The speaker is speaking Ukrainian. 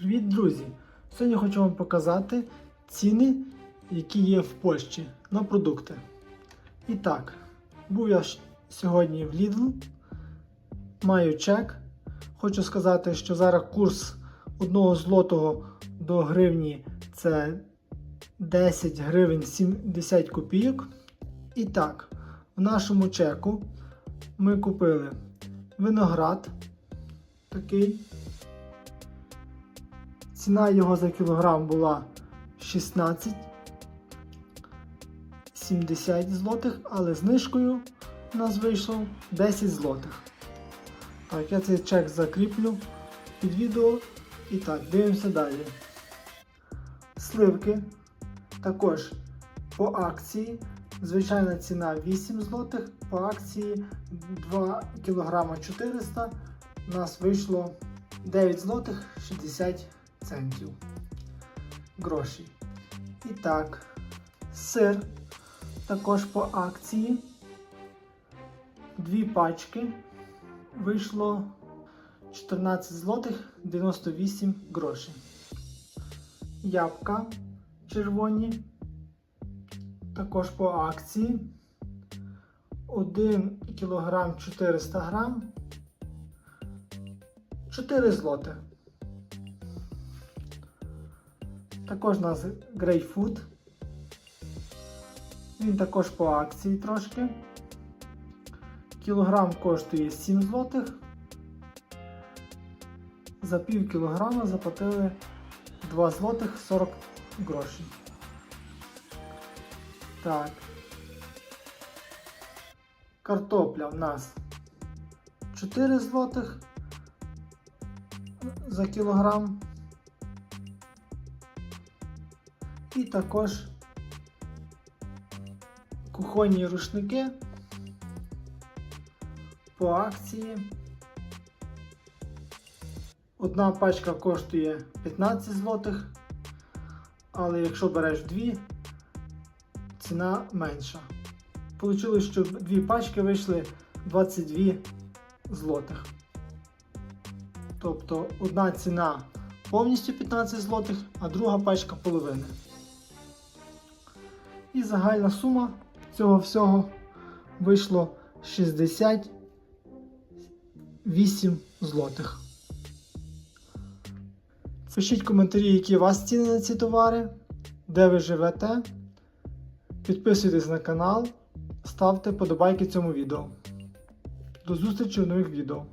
Привіт, друзі! Сьогодні хочу вам показати ціни, які є в Польщі на продукти. І так, був я сьогодні в Lidl, маю чек. Хочу сказати, що зараз курс одного злотого до гривні це 10 гривень 70 копійок. І так, в нашому чеку ми купили виноград такий. Ціна його за кілограм була 16,70 злотих, але знижкою у нас вийшло 10 злотих. Так, я цей чек закріплю під відео. І так, дивимося далі. Сливки також по акції. Звичайна ціна 8 злотих, по акції 2 кг 400 у нас вийшло 9 злотих 60 центів грошей. І так, сир також по акції. Дві пачки вийшло 14 злотих 98 грошей. Ябка червоні. Також по акції. 1 кг 400 грам 4 злоти. Також у нас грейпфрут. Він також по акції трошки. Кілограм коштує 7 злотих. За пів кілограма заплатили 2 злотих 40 грошей. Так. Картопля в нас 4 злотих за кілограм. І також кухонні рушники по акції. Одна пачка коштує 15 злотих, але якщо береш дві, ціна менша. Получилось, що дві пачки вийшли 22 злотих. Тобто одна ціна повністю 15 злотих, а друга пачка половини. І загальна сума цього всього вийшло 68 злотих. Пишіть коментарі, які у вас ціни на ці товари, де ви живете. Підписуйтесь на канал, ставте подобайки цьому відео. До зустрічі в нових відео.